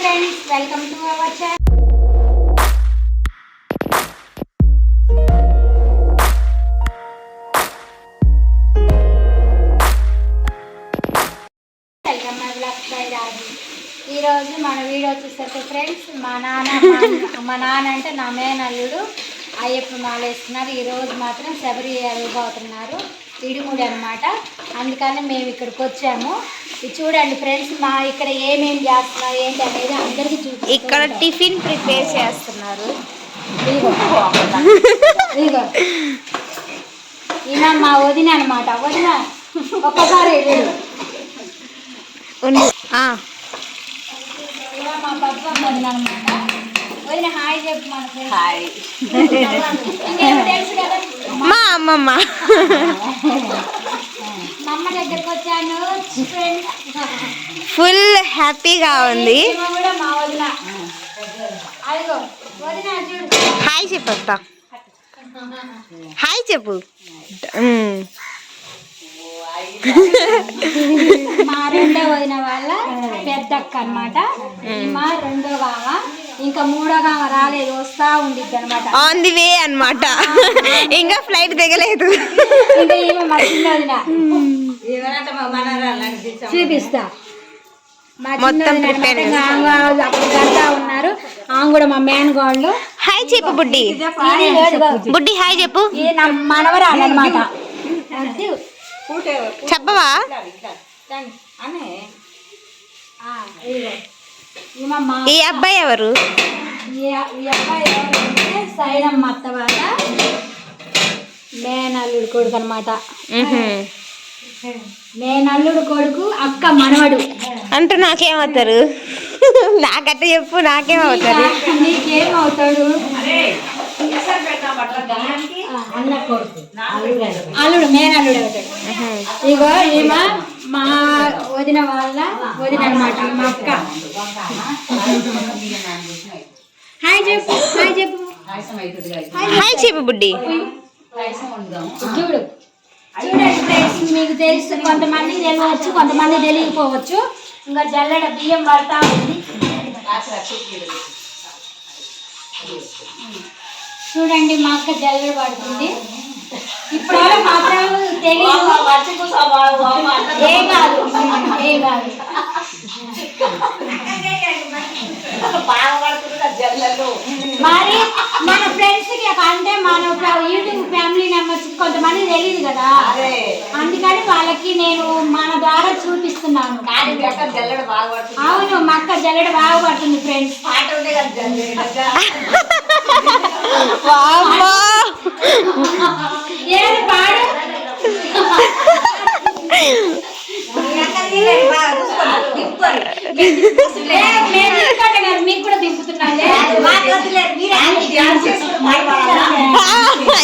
Friends welcome to our channel welcome ఈరోజు మన video చూసేసరికి ఫ్రెండ్స్ మా నాన్న మా- నాన్న అంటే నా మేనల్లుడు అయ్యప్ప మాల వేస్తున్నారు ఈరోజు మాత్రం శబరి వెళ్ళిపోతున్నారు ఇడుముడి అనమాట అందుకని మేము ఇక్కడికి వచ్చాము. ఇది చూడండి ఫ్రెండ్స్ మా ఇక్కడ ఏమేమి చేస్తున్నారు ఏంటి అనేది అందరికీ చూపిస్తూ ఇక్కడ. టిఫిన్ ప్రిపేర్ చేస్తున్నారు. ఇదిగో. ఈయన మా వదిన అనమాట వదిన ఒక్కసారి మా పప్ప వదిన అనమాట వదిన హాయ్ చెప్పు మన. హాయ్. తెలుసు కదా? మా అమ్మమ్మ. ఫుల్ హ్యాపీగా ఉంది. హాయ్ చెప్పు అత్త. హాయ్ చెప్పు. మా. రెండో వదిన వాళ్ళ పెద్ద అక్క అనమాట మా రెండో గామ ఇంకా మూడో గామ రాలేదు వస్తా ఉండిద్ది అనమాట ఆన్ ది వే అన్నమాట ఇంకా ఫ్లైట్ దిగలేదు. చూపిస్తా. మొత్తం అనమాట. ఉన్నారు. కూడా మా మేన్ గోళ్ళు. హాయ్ చెప్పు బుడ్డి. బుడ్డి హాయ్ చెప్పు. మనవరాలు అనమాట చెప్పవా? ఈ అబ్బాయి ఎవరు? ఈ ఈ అబ్బాయి ఎవరంటే సైనమ్మ అత్త వాళ్ళ మేనల్లుడు కొడుకు అనమాట. మేనల్లుడు కొడుకు అక్క మనవడు. అంటూ నాకేమవుతారు? నాకట్ట చెప్పు నాకేమవుతారు నీకేం అవుతాడు పెట్టా అన్న కొడుకు. అల్లుడు. మేనల్లుడు అవుతాడు. ఇగో ఈమె మా వదిన వాళ్ళ వదిన అనమాట మా అక్క. హాయ్ చెప్పు హాయ్ చెప్పు హాయ్ చెప్పు బుడ్డి. చూడు. చూడండి ఫ్రెండ్స్ మీకు తెలుసు కొంతమంది తెలియవచ్చు కొంతమంది తెలియకపోవచ్చు. ఇంకా జల్లెడ బియ్యం పడతా ఉంది. చూడండి మా అక్క జల్లెడ పడుతుంది ఇప్పుడు మాత్రం మరి మన ఫ్రెండ్స్కి అంటే మన యూట్యూబ్ ఫ్యామిలీ మెంబర్స్ కొంతమంది తెలియదు కదా. అందుకని వాళ్ళకి నేను మన ద్వారా చూపిస్తున్నాను. అవును మా అక్క జల్లెడ బాగా పడుతుంది ఫ్రెండ్స్ పాట ఉండే కదా పాడు.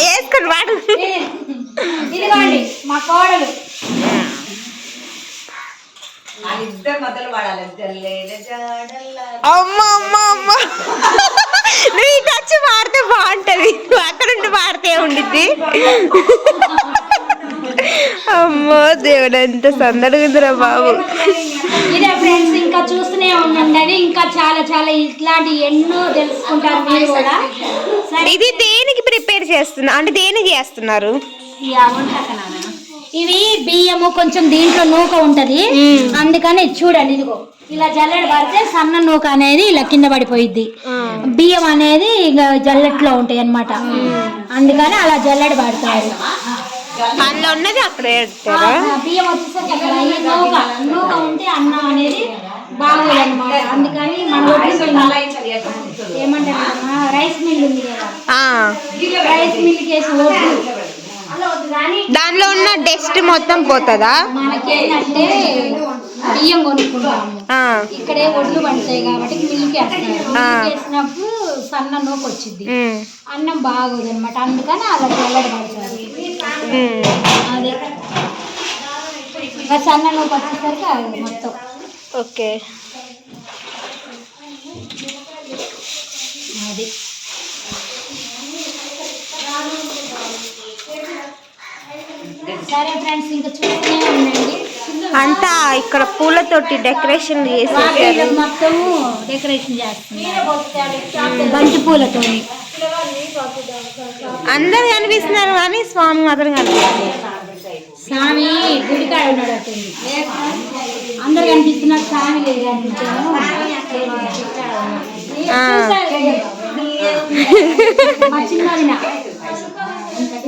ఏ, వాడు ఇదిగోండి మా కోడలు అమ్మ అమ్మ అమ్మ. నువ్వు ఇటు వచ్చి పాడితే బాగుంటది. అక్కడ ఉండి పాడితే ఉండిద్ది అమ్మో దేవుడు ఎంత సందడిగా బాబు. ఇదే ఫ్రెండ్స్ ఇంకా చూస్తూనే ఉండండి. ఇంకా చాలా చాలా ఇట్లాంటి ఎన్నో తెలుసుకుంటారు మీరు కూడా. ఇది దేనికి ప్రిపేర్ చేస్తున్నా అంటే దేనికి చేస్తున్నారు? ఇవి బియ్యము కొంచెం దీంట్లో నూక ఉంటది. అందుకని చూడండి ఇదిగో. ఇలా జల్లెడ పడితే సన్న నూక అనేది ఇలా కింద పడిపోయిద్ది. బియ్యం అనేది ఇక జల్లెట్లో ఉంటాయి అన్నమాట అందుకని అలా జల్లెడ పడతారు. అందులో ఉన్నది అక్కడ ఆ, పెడతారా బియ్యం వచ్చేసరికి నూక నూక ఉంటే అన్నం అనేది బాగోదు అనమాట అందుకని మన ఏమంటారు రైస్ మిల్ ఉంది కదా. ఆ, రైస్ మిల్ కేసి కానీ దానిలో ఉన్న డస్ట్ మొత్తం పోతుందా? మనకేంటంటే బియ్యం కొనుక్కుంటాము. ఆ, ఇక్కడే ఒడ్లు పండుతాయి కాబట్టి వేస్తారు మిల్లుకి వేసినప్పుడు సన్న నూక వచ్చింది ఉమ్, అన్నం బాగోదు అనమాట అందుకని అలా జల్లడ పడతారు. ఉమ్. అదే. ఇంకా సన్న నూక వచ్చేసరికి అది మొత్తం. ఓకే. అది. సరే ఫ్రెండ్స్ ఇంకా చూస్తూనే ఉండండి. అంతా ఇక్కడ పూలతోటి డెకరేషన్ చేసి మొత్తము డెకరేషన్ చేస్తున్నారు. బంతి పూలతో అందరు కనిపిస్తున్నారు కానీ స్వామి మాత్రం కనిపిస్తుంది స్వామి గుడికాడ ఉన్నాడు అటుంది అందరు కనిపిస్తున్నారు స్వామి లేదు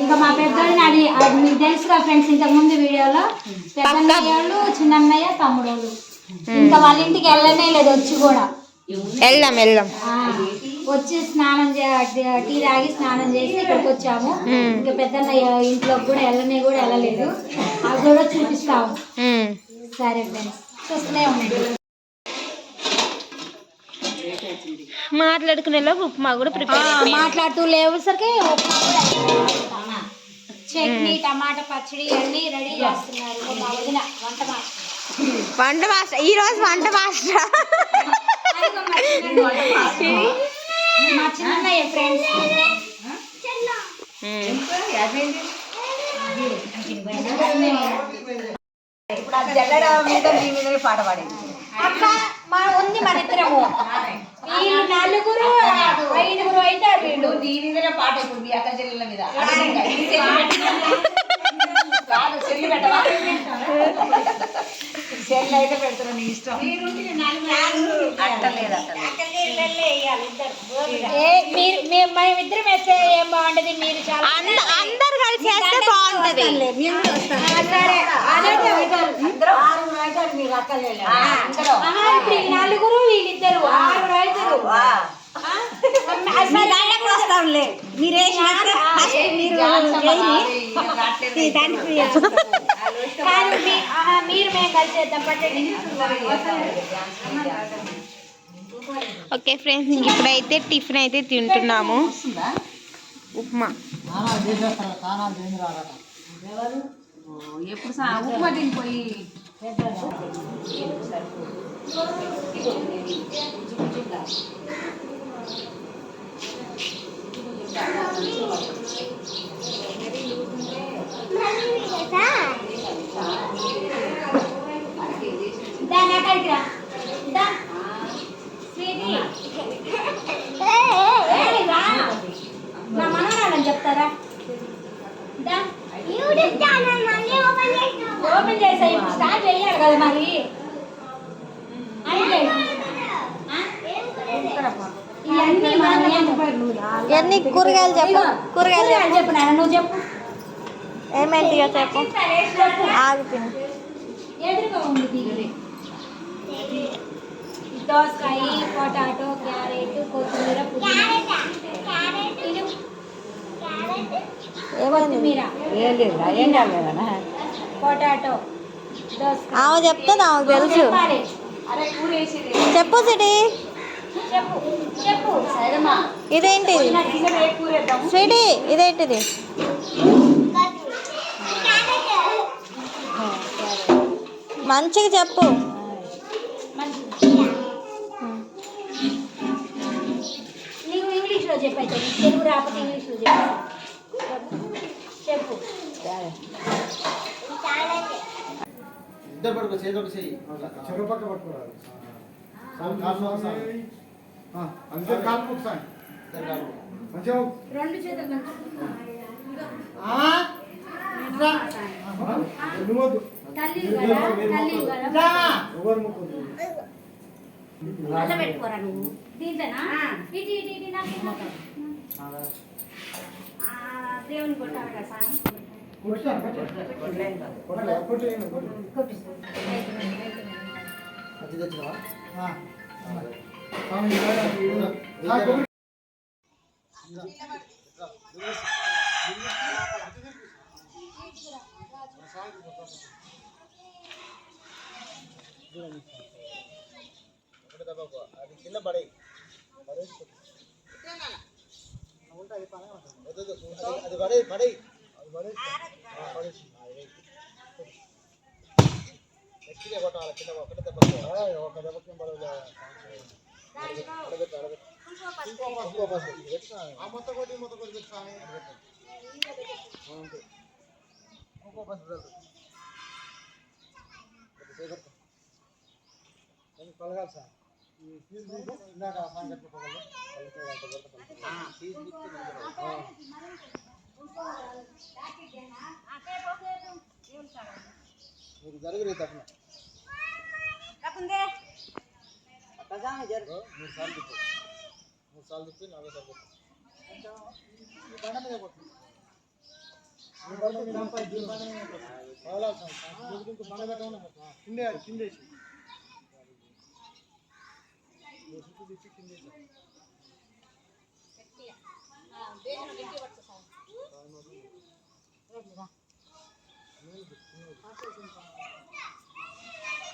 ఇంకా మా పెద్దోడిని అడి అది మీకు తెలుసుగా ఫ్రెండ్స్ ఇంతకు ముందు వీడియోలో పెద్దన్నయ్య వాళ్ళు చిన్నన్నయ్య తమ్ముడు ఇంకా వాళ్ళ ఇంటికి వెళ్ళనే లేదు వచ్చి కూడా. వెళ్దాం వెళ్దాం. వచ్చి స్నానం టీ తాగి స్నానం చేసి ఇక్కడికి వచ్చాము. ఇంకా పెద్దన్నయ్య ఇంట్లోకి కూడా వెళ్ళనే కూడా వెళ్ళలేదు అది కూడా చూపిస్తాము. సరే ఫ్రెండ్స్ చూస్తూనే ఉంది మాట్లాడుకునే లోపు ఉప్మా కూడా ప్రిపేర్ మాట్లాడుతూ లేవుసరికి చట్నీ టమాటా పచ్చడి అన్ని రెడీ చేస్తున్నారు. మా వదిన వంట మాస్టర్. వంట మాస్టర్. ఈ రోజు వంట మాస్టర్? మా చిన్నయ్య ఫ్రెండ్స్ ఇప్పుడు ఆ జల్లెడ మీద మీ మీద పాట పాడేది. మా ఉంది మన ఇద్దరము. వీళ్ళు నలుగురు ఐదుగురు అవుతారు వీళ్ళు. నీ మీదనే పాట ఇప్పుడు మీ అక్క చెల్లెల మీద. కాదు చెల్లి పెట్టవా? చెల్లి అయితే పెడతారు నీ ఇష్టం. ఏ మేమిద్దరం వేస్తే బాగుంటది? మీరు చాలా అందరు కలిసి చేస్తే బాగుంటది. నలుగురు వీళ్ళిద్దరు ఆరుగురు అవుతారు వస్తాంలే మీరు మీరు మేము ఓకే ఫ్రెండ్స్ ఇప్పుడైతే టిఫిన్ అయితే తింటున్నాము. ఉప్మా. ఎప్పుడు ఉప్మా తినిపోయి దాని అక్కడికి రా దా. స్వీటీ. ఏయ్, రా. నా మనవరాలని చెప్తారా ఓపెన్ చేసా ఇప్పుడు స్టార్ట్ చేయాలి కదా మరి అంటే ఆ? ఇవన్నీ మన ఎన్ని కూరగాయలు చెప్పు? కూరగాయలు చెప్పు. నాన్న నువ్వు చెప్పు. ఏమేంటి చెప్పు. ఆగు తిను. ఎదురుగా ఉంది దిగులు దోసకాయ పొటాటో క్యారెట్ కొత్తిమీర కొత్తిమీర. పొటాటో దోసకాయ. ఆమె చెప్తే నాకు తెలుసు. చెప్పు సిటీ. ఇదేంటి ఇదేంటిది? స్వీటీ ఇదేంటిది? మంచిగా చెప్పు. ఇంగ్లీష్లో చెప్పైతే తెలుగు రాకపోతే ఇంగ్లీష్లో చెప్పు ఇద్దరు పట్టుకో చేతి ఒక చెయ్యి. చెరువు పక్క పట్టుకోరాదు అంతే కాలు కాలు మంచిగా రెండు చేతులు పెట్టుకోరా నువ్వు? దీంట్లోనా ఇటు ఇటు ఇటు నాకు దేవుని కొట్టాలి కదా సాయం అది తెచ్చినవా స్వామి ఇలా అది కింద పడే అది పడే పడే అది పడే గట్టిగా కొట్టాలి కింద ఒకటి దెబ్బ ఒక దెబ్బకి మొత్తం కొట్టి మొత్తం కొట్టి పెట్టినా ఇంకో బస్సు పలగాలి సార్ ఈ ఫీజు ఇందాక సాయం కట్టుకోగలరు మీకు జరగలేదు తప్పన మూడు సార్లు తిప్పు మూడు సార్లు తిప్పి నలభై సార్లు కొట్టు. ఈ బండ మీద కొట్టు. ఈ బండ మీద కొట్టు. ఈ బండ మీద కొట్టు. పగలాలి సార్. మీకు ఇంకో బండ పెట్టమని కొట్టు. ఆ, కిందే కిందేసి నువ్వు చుట్టూ తిప్పి కిందేసి జరుగు ఏమన్నా సార్ కొంచెం దూరం జరుగు నిలబడరా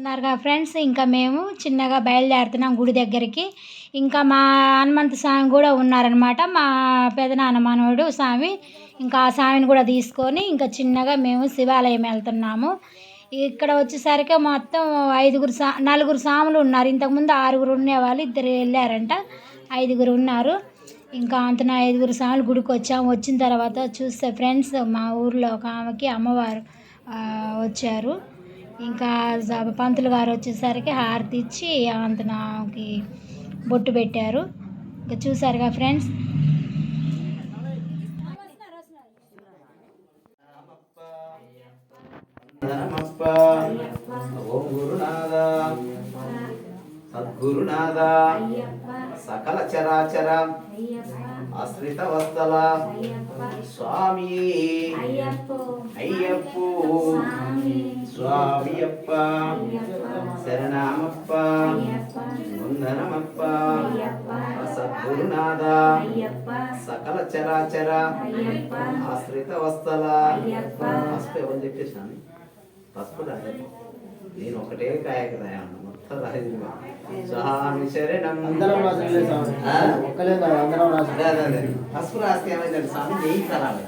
ఉన్నారుగా ఫ్రెండ్స్ ఇంకా మేము చిన్నగా బయలుదేరుతున్నాం గుడి దగ్గరికి. ఇంకా మా హనుమంత స్వామి కూడా ఉన్నారనమాట మా పెదనాన్న మనవడు స్వామి ఇంకా ఆ స్వామిని కూడా తీసుకొని ఇంకా చిన్నగా మేము శివాలయం వెళ్తున్నాము. ఇక్కడ వచ్చేసరికి మొత్తం ఐదుగురు సా నలుగురు స్వాములు ఉన్నారు. ఇంతకుముందు ఆరుగురు ఉండేవాళ్ళు ఇద్దరు వెళ్ళారంట. ఐదుగురు ఉన్నారు. ఇంకా అంతన ఐదుగురు స్వాములు గుడికి వచ్చాము. వచ్చిన తర్వాత చూస్తే ఫ్రెండ్స్ మా ఊర్లో ఒక ఆమెకి అమ్మవారు వచ్చారు. ఇంకా పంతులు గారు వచ్చేసరికి హారతి ఇచ్చి అంతనాకి బొట్టు పెట్టారు. ఇంకా చూసారుగా ఫ్రెండ్స్. ఓం గురునాథ సద్గురునాథ. సకల చరాచర. ఆశ్రిత వస్తల స్వామి. అయ్యప్పు. స్వామియప్ప శరణమప్ప వందనమప్ప సద్గురునాథ సకల చరాచర ఆశ్రిత వస్తల పసుపు ఎవరు చెప్పేసాను పసుపు రాలేదు నేను ఒకటే కాయక రాయాను మొత్తం రాయదు స్వామి శరణం. పసుపు రాస్తే ఏమైందంటే స్వామి నెయ్యి కరాలి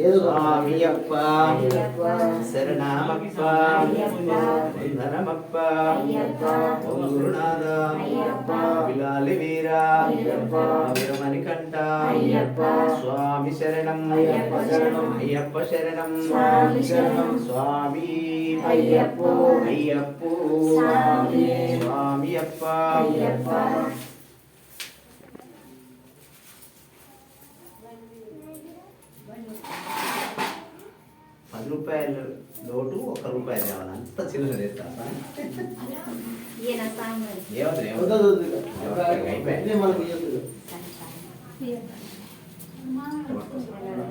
ఏదో స్వామి అప్ప శరణమప్ప వందనమప్ప ఓం గురునాథ విలాలి వీరా వీరమణి కంట స్వామి శరణం అయ్యప్ప శరణం స్వామి అయ్యప్ప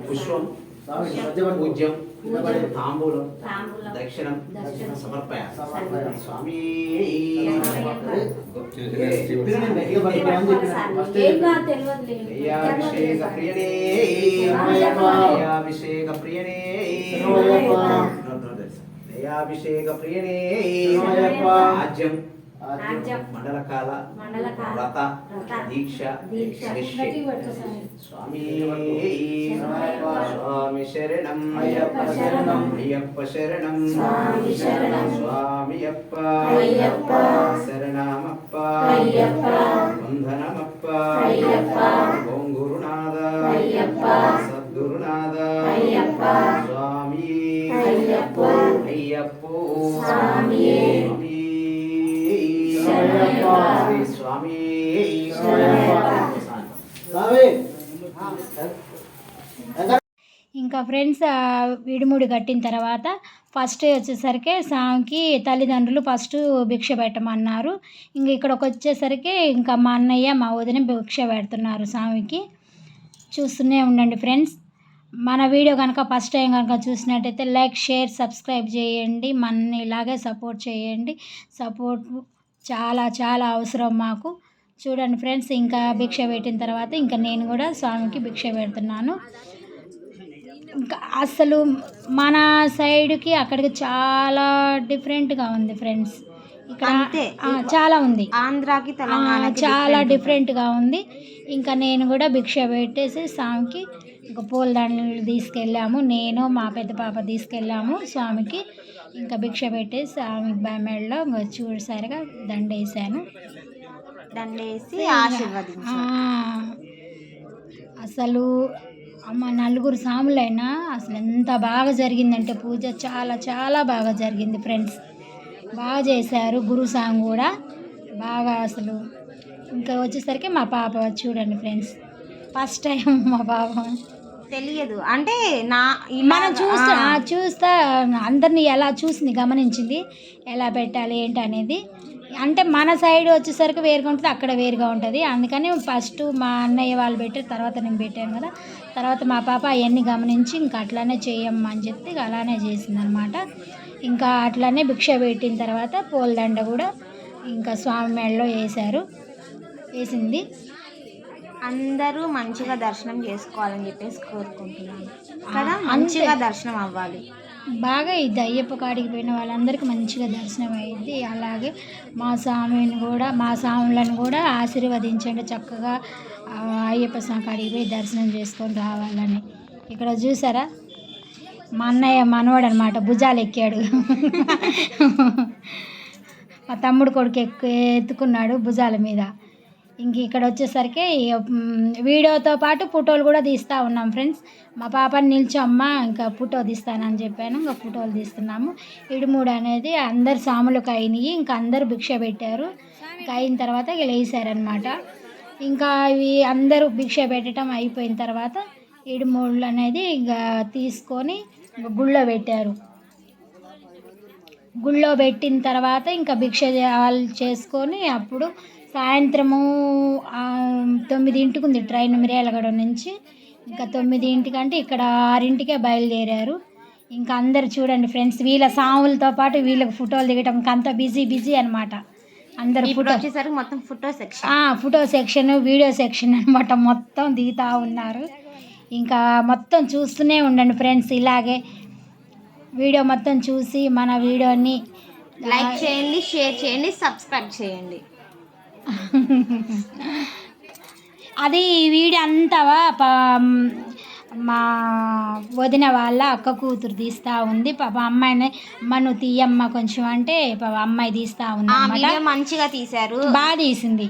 పుష్పం స్వామి మధ్యవర్తి పూజ్యం నిలబడి తాంబూలం తాంబూలం, దక్షిణం దక్షిణం, సమర్పయ సమర్పయ. స్వామి చెప్పిన నేను గట్టిగా పట్టుకోమని చెప్పిన. ఫస్ట్ చెప్పిన. దయాభిషేక ప్రియనే శరణమయ్యప్ప. దయాభిషేక ప్రియనే శరణమయ్యప్ప. దయాభిషేక ప్రియనే శరణమయ్యప్ప. ఆజ్యం ఆజ్యం. మండలకాల మండలకాల వ్రత వ్రత దీక్ష దీక్ష. శిష్య. స్వామి స్వామి శరణం అయ్యప్ప శరణం. అయ్యప్ప శరణం స్వామి శరణం. స్వామి అప్ప అయ్యప్ప. శరణమప్ప అయ్యప్ప. వందనమప్ప అయ్యప్ప. శ్రీ స్వామి ఇంకా ఫ్రెండ్స్ విడిముడి కట్టిన తర్వాత ఫస్ట్ వచ్చేసరికి స్వామికి తల్లిదండ్రులు ఫస్ట్ భిక్ష పెట్టమన్నారు. ఇంక ఇక్కడికి వచ్చేసరికి ఇంకా మా అన్నయ్య మా వదిన భిక్ష పెడుతున్నారు స్వామికి చూస్తూనే ఉండండి ఫ్రెండ్స్. మన వీడియో కనుక ఫస్ట్ టైం కనుక చూసినట్టయితే లైక్ షేర్ సబ్స్క్రైబ్ చేయండి. మన ఇలాగే సపోర్ట్ చేయండి. సపోర్ట్ చాలా చాలా అవసరం మాకు. చూడండి ఫ్రెండ్స్ ఇంకా భిక్ష పెట్టిన తర్వాత ఇంకా నేను కూడా స్వామికి భిక్ష పెడుతున్నాను. ఇంకా అసలు మన సైడ్కి అక్కడికి చాలా డిఫరెంట్గా ఉంది ఫ్రెండ్స్. ఇక్కడ చాలా ఉంది. ఆంధ్రాకి చాలా డిఫరెంట్గా ఉంది. ఇంకా నేను కూడా భిక్ష పెట్టేసి స్వామికి ఇంకా పూలదండలు తీసుకెళ్ళాము. నేను మా పెద్ద పాప తీసుకెళ్ళాము. స్వామికి ఇంకా భిక్ష పెట్టేసి స్వామి మెడలో ఇంకా చూడసరిగా దండ వేసాను దండేసి ఆశీర్వదించు ఆ, అసలు అమ్మ నలుగురు సాములైనా అసలు ఎంత బాగా జరిగిందంటే పూజ చాలా చాలా బాగా జరిగింది ఫ్రెండ్స్. బాగా చేశారు గురు సాంగ్ కూడా. బాగా అసలు ఇంకా వచ్చేసరికి మా పాప చూడండి ఫ్రెండ్స్. ఫస్ట్ టైం మా పాప. తెలియదు. అంటే నా మనం చూస్తా చూస్తా అందరినీ ఎలా చూసింది గమనించింది ఎలా పెట్టాలి ఏంటి అనేది. అంటే మన సైడ్ వచ్చేసరికి వేరుగా ఉంటుంది అక్కడ వేరుగా ఉంటుంది. అందుకని ఫస్ట్ మా అన్నయ్య వాళ్ళు పెట్టారు తర్వాత నేను పెట్టాను కదా. తర్వాత మా పాప అవన్నీ గమనించి ఇంకా అట్లానే చేయమ్మా అని ఇక అలానే చేసిందనమాట. ఇంకా అట్లానే భిక్ష పెట్టిన తర్వాత పూలదండ కూడా ఇంకా స్వామి మెడలో వేశారు. వేసింది. అందరూ మంచిగా దర్శనం చేసుకోవాలని చెప్పేసి కోరుకుంటున్నాను. కదా? మంచిగా దర్శనం అవ్వాలి. బాగా ఇది అయ్యప్ప కాడికి పోయిన వాళ్ళందరికీ మంచిగా దర్శనం అయ్యింది అలాగే మా స్వామిని కూడా మా స్వాములను కూడా ఆశీర్వదించండి చక్కగా. అయ్యప్ప స్వామి కాడికి పోయి దర్శనం చేసుకొని రావాలని. ఇక్కడ చూసారా? మా అన్నయ్య మనవాడు అనమాట భుజాలు ఎక్కాడు. మా తమ్ముడు కొడుకు ఎక్కు ఎత్తుకున్నాడు భుజాల మీద. ఇంక ఇక్కడ వచ్చేసరికి వీడియోతో పాటు ఫోటోలు కూడా తీస్తూ ఉన్నాం ఫ్రెండ్స్. మా పాపని నిల్చోమ్మ ఇంకా ఫోటో తీస్తానని చెప్పాను. ఇంకా ఫోటోలు తీస్తున్నాము. ఇడుమూడు అనేది అందరు సాములకు అయినాయి ఇంకా అందరు భిక్ష పెట్టారు. ఇంకా అయిన తర్వాత ఇక లేసారనమాట ఇంకా ఇవి అందరూ భిక్ష పెట్టడం అయిపోయిన తర్వాత ఇడుమూళ్ళు అనేది ఇంకా తీసుకొని గుళ్ళో పెట్టారు. గుళ్ళో పెట్టిన తర్వాత ఇంకా భిక్ష వాళ్ళు చేసుకొని అప్పుడు సాయంత్రము తొమ్మిదింటికి ఉంది ట్రైన్ మిర్యాలగూడ నుంచి. ఇంకా తొమ్మిదింటికంటే ఇక్కడ ఆరింటికే బయలుదేరారు. ఇంకా అందరు చూడండి ఫ్రెండ్స్ వీళ్ళ సాములతో పాటు వీళ్ళకి ఫోటోలు దిగటం అంత బిజీ బిజీ అనమాట అందరు ఫోటో వచ్చేసరికి మొత్తం photo section. Photo section video section అనమాట మొత్తం దిగుతూ ఉన్నారు. ఇంకా మొత్తం చూస్తూనే ఉండండి ఫ్రెండ్స్ ఇలాగే వీడియో మొత్తం చూసి మన వీడియోని లైక్ చేయండి షేర్ చేయండి సబ్స్క్రైబ్ చేయండి. అది ఈ వీడియో అంతా ప- మా వదిన వాళ్ళ అక్క కూతురు తీస్తూ ఉంది. పాప అమ్మాయిని అమ్మ నువ్వు తీయమ్మ కొంచెం అంటే పాప అమ్మాయి తీస్తూ ఉంది మంచిగా తీశారు. బాగా తీసింది.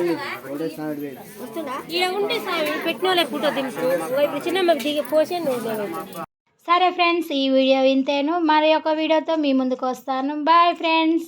ఉమ్. సరే ఫ్రెండ్స్ ఈ వీడియో వింతేను మరి ఒక వీడియోతో మీ ముందుకు వస్తాను బాయ్ ఫ్రెండ్స్